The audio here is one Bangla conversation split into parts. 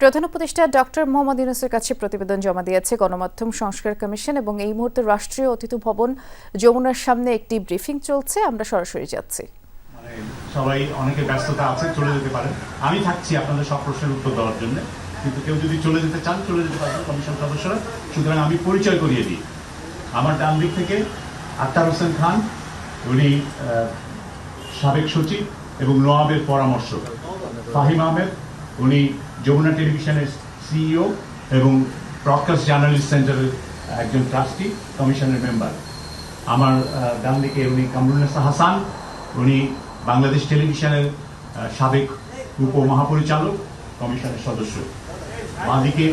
প্রধান উপদেষ্টা ডক্টর মোহাম্মদ ইউনুসের কাছে প্রতিবেদন জমা দিয়েছে গণমাধ্যম সংস্কার কমিশন এবং এই মুহূর্তে রাষ্ট্রীয় অতিথি ভবন যমুনার সামনে একটি ব্রিফিং চলছে। আমরা সরাসরি যাচ্ছি। মানে সবাই অনেকে ব্যস্ততা আছে, চলে যেতে পারেন আমি থাকছি আপনাদের সব প্রশ্নের উত্তর দেওয়ার জন্য। কিন্তু কেউ যদি চলে যেতে চান, চলে যেতে পারবেন কমিশন সদস্যরা। সুতরাং আমি পরিচয় করিয়ে দিই। আমার ডান দিক থেকে আক্তার হোসেন খান, উনি সাবেক সচিব এবং নোয়াবের পরামর্শক। ফাহিম আহমেদ উনি যমুনা টেলিভিশনের সিইও এবং ব্রডকাস্ট জার্নালিস্ট সেন্টারের একজন ট্রাস্টি কমিশনের মেম্বার আমার ডান দিকে উনি কামরুন্নেসা হাসান, উনি বাংলাদেশ টেলিভিশনের সাবেক উপমহাপরিচালক কমিশনের সদস্য। বাঁদিকে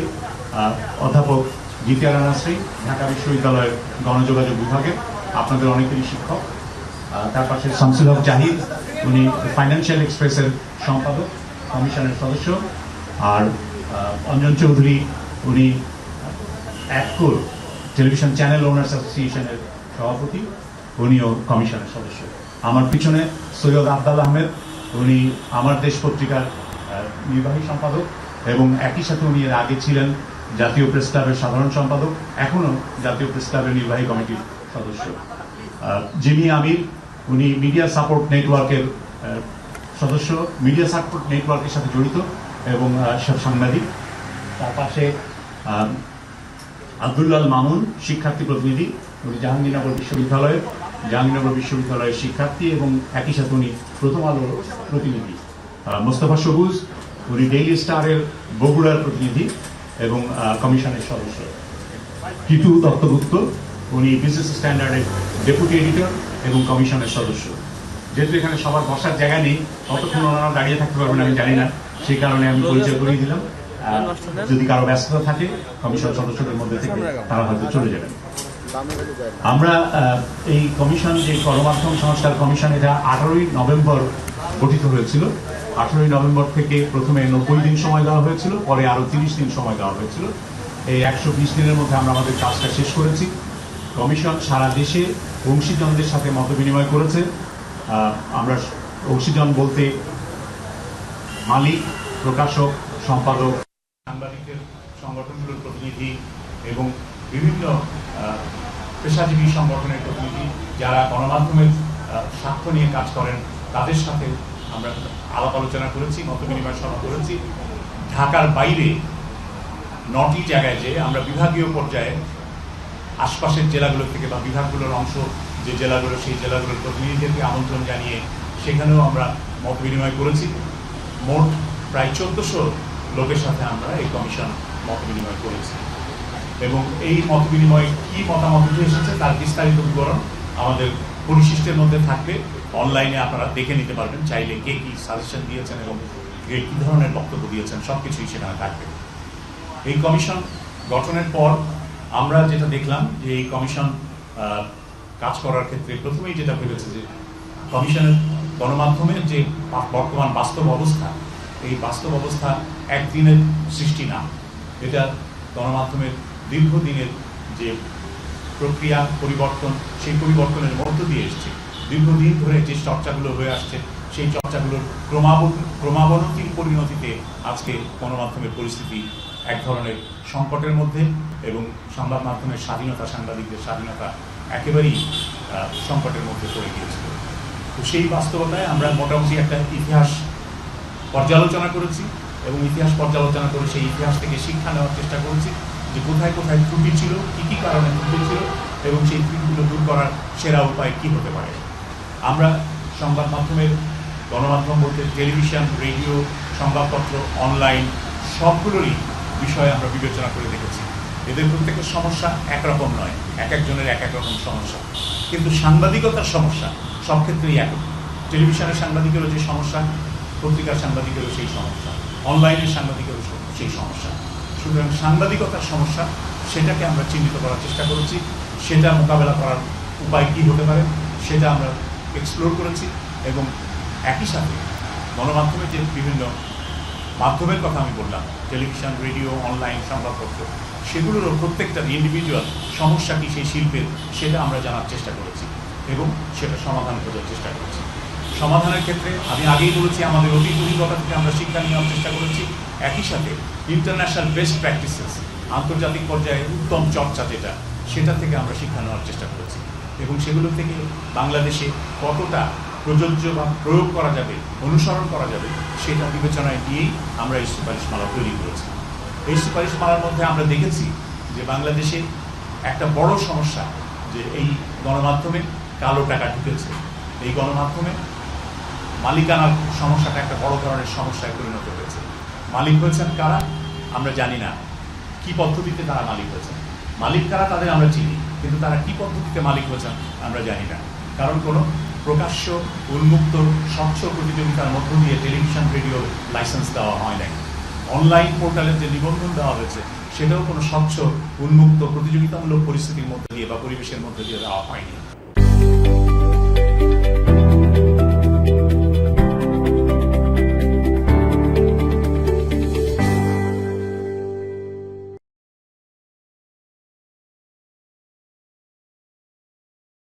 অধ্যাপক জিতিয়া রানাশ্রী ঢাকা বিশ্ববিদ্যালয়ের গণযোগাযোগ বিভাগে আপনাদের অনেকেরই শিক্ষক। তার পাশে শামসুল হক জাহিদ, উনি ফাইন্যান্সিয়াল এক্সপ্রেসের সম্পাদক। কমিশনের সদস্য আর অঞ্জন চৌধুরী, উনি অ্যাডকোর টেলিভিশন চ্যানেল ওনার্স অ্যাসোসিয়েশনের সভাপতি, উনিও কমিশনের সদস্য। আমার পিছনে সৈয়দ আবদাল আহমেদ, উনি আমার দেশ পত্রিকার নির্বাহী সম্পাদক এবং একই সাথে উনি এর আগে ছিলেন জাতীয় প্রেস ক্লাবের সাধারণ সম্পাদক, এখনও জাতীয় প্রেস ক্লাবের নির্বাহী কমিটির সদস্য। জিমি আমির, উনি মিডিয়া সাপোর্ট নেটওয়ার্কের সদস্য মিডিয়া সাপোর্ট নেটওয়ার্কের সাথে জড়িত এবং সব সাংবাদিক। তার পাশে আব্দুল্লাল মামুন, শিক্ষার্থী প্রতিনিধি। উনি জাহাঙ্গীরনগর বিশ্ববিদ্যালয়ের জাহাঙ্গীরনগর বিশ্ববিদ্যালয়ের শিক্ষার্থী এবং একই সাথে উনি প্রথম আলোর প্রতিনিধি। মোস্তফা সবুজ, উনি ডেইলি স্টারের বগুড়ার প্রতিনিধি এবং কমিশনের সদস্য। কিটু দত্তগুপ্ত, উনি বিজনেস স্ট্যান্ডার্ডের ডেপুটি এডিটর এবং কমিশনের সদস্য। যেহেতু এখানে সবার বসার জায়গা নেই কতক্ষণ ওনারা দাঁড়িয়ে থাকতে পারবেন, আমি জানি না। সেই কারণে আমি পরিচয় করিয়ে দিলাম। যদি কারও ব্যস্ততা থাকে, কমিশন সদস্যদের মধ্যে থেকে তারা হয়তো চলে যাবেন। আমরা এই কমিশন, যে গণমাধ্যম সংস্কার কমিশন, এটা আঠারোই নভেম্বর গঠিত হয়েছিল। আঠারোই নভেম্বর থেকে প্রথমে নব্বই দিন সময় দেওয়া হয়েছিল, পরে আরও তিরিশ দিন সময় দেওয়া হয়েছিল। এই একশো বিশ দিনের মধ্যে আমরা আমাদের কাজটা শেষ করেছি। কমিশন সারা দেশে অংশীজনদের সাথে মত বিনিময় করেছে। আমরা অংশীজন বলতে মালিক, প্রকাশক, সম্পাদক সাংবাদিকদের সংগঠনগুলোর প্রতিনিধি এবং বিভিন্ন পেশাজীবী সংগঠনের প্রতিনিধি যারা গণমাধ্যমের স্বার্থ নিয়ে কাজ করেন, তাদের সাথে আমরা আলাপ আলোচনা করেছি, মত বিনিময় সভা করেছি। ঢাকার বাইরে নটি জায়গায় যে আমরা বিভাগীয় পর্যায়ে আশপাশের জেলাগুলো থেকে বা বিভাগগুলোর অংশ যে জেলাগুলো, সেই জেলাগুলোর প্রতিনিধিদেরকে আমন্ত্রণ জানিয়ে সেখানেও আমরা মত বিনিময় করেছি। মোট প্রায় চোদ্দশো লোকের সাথে আমরা এই কমিশন মত বিনিময় করেছি। এবং এই মত বিনিময়ে কি মতামত এসেছে তার বিস্তারিত বিবরণ আমাদের পরিশিষ্টের মধ্যে থাকবে। অনলাইনে আপনারা দেখে নিতে পারবেন চাইলে কে কি সাজেশন দিয়েছেন এবং কে কী ধরনের বক্তব্য দিয়েছেন সব কিছুই সেখানে থাকবে। এই কমিশন গঠনের পর আমরা যেটা দেখলাম যে এই কমিশন কাজ করার ক্ষেত্রে প্রথমেই যেটা ভেবেছে যে কমিশনের গণমাধ্যমের যে বর্তমান বাস্তব অবস্থা, এই বাস্তব অবস্থা একদিনের সৃষ্টি না। এটা গণমাধ্যমের দীর্ঘদিনের যে প্রক্রিয়া, পরিবর্তন, সেই পরিবর্তনের মধ্য দিয়ে এসছে। দীর্ঘদিন ধরে যে চর্চাগুলো হয়ে আসছে, সেই চর্চাগুলোর ক্রমাব- ক্রমাবনতির পরিণতিতে আজকে গণমাধ্যমের পরিস্থিতি এক ধরনের সংকটের মধ্যে এবং সংবাদ মাধ্যমের স্বাধীনতা, সাংবাদিকদের স্বাধীনতা একেবারেই সংকটের মধ্যে পড়ে গিয়েছিল। তো সেই বাস্তবতায় আমরা মোটামুটি একটা ইতিহাস পর্যালোচনা করেছি এবং ইতিহাস পর্যালোচনা করে সেই ইতিহাস থেকে শিক্ষা নেওয়ার চেষ্টা করেছি যে কোথায় কোথায় ত্রুটি ছিল, কী কী কারণে ত্রুটি ছিল এবং সেই ত্রুটিগুলো দূর করার সেরা উপায় কী হতে পারে। আমরা সংবাদ মাধ্যমের, গণমাধ্যম বলতে টেলিভিশন, রেডিও, সংবাদপত্র, অনলাইন সবগুলোরই বিষয়ে আমরা বিবেচনা করে দেখেছি। এদের প্রত্যেকের সমস্যা একরকম নয়, এক একজনের এক এক রকম সমস্যা। কিন্তু সাংবাদিকতার সমস্যা সব ক্ষেত্রেই এক টেলিভিশনের সাংবাদিকেরও যে সমস্যা, পত্রিকার সাংবাদিকেরও সেই সমস্যা, অনলাইনের সাংবাদিকেরও সেই সমস্যা। সুতরাং সাংবাদিকতার সমস্যা, সেটাকে আমরা চিহ্নিত করার চেষ্টা করেছি। সেটা মোকাবেলা করার উপায় কী হতে পারে, সেটা আমরা এক্সপ্লোর করেছি এবং একই সাথে গণমাধ্যমের যে বিভিন্ন মাধ্যমের কথা আমি বললাম, টেলিভিশন, রেডিও অনলাইন সংবাদপত্র সেগুলোরও প্রত্যেকটা ইন্ডিভিজুয়াল সমস্যা কি সেই শিল্পের, সেটা আমরা জানার চেষ্টা করেছি এবং সেটা সমাধান খোঁজার চেষ্টা করেছি। সমাধানের ক্ষেত্রে আমি আগেই বলেছি, আমাদের অতীত অভিজ্ঞতা থেকে আমরা শিক্ষা নেওয়ার চেষ্টা করেছি। একই সাথে ইন্টারন্যাশনাল বেস্ট প্র্যাকটিসেস আন্তর্জাতিক পর্যায়ে উত্তম চর্চা যেটা, সেটা থেকে আমরা শিক্ষা নেওয়ার চেষ্টা করেছি। এবং সেগুলো থেকে বাংলাদেশে কতটা প্রযোজ্য বা প্রয়োগ করা যাবে, অনুসরণ করা যাবে, সেটা বিবেচনায় নিয়েই আমরা এই সুপারিশমালা তৈরি করেছি। এই সুপারিশমালার মধ্যে আমরা দেখেছি যে বাংলাদেশে একটা বড় সমস্যা যে এই গণমাধ্যমে কালো টাকা ঢুকেছে। এই গণমাধ্যমে মালিকানার সমস্যাটা একটা বড় ধরনের সমস্যায় পরিণত হয়েছে। মালিক হয়েছেন কারা? আমরা জানি না। কি পদ্ধতিতে তারা মালিক হয়েছেন? মালিক কারা তাদের আমরা চিনি, কিন্তু তারা কি পদ্ধতিতে মালিক হয়েছেন আমরা জানি না। কারণ কোনো প্রকাশ্য, উন্মুক্ত, স্বচ্ছ প্রতিযোগিতার মধ্য দিয়ে টেলিভিশন, রেডিও লাইসেন্স দেওয়া হয় নাই। অনলাইন পোর্টালে যে নিবন্ধন দেওয়া হয়েছে, সেটাও কোনো স্বচ্ছ, উন্মুক্ত প্রতিযোগিতামূলক পরিস্থিতির মধ্যে দিয়ে বা পরিবেশের মধ্যে দিয়ে দেওয়া হয়নি।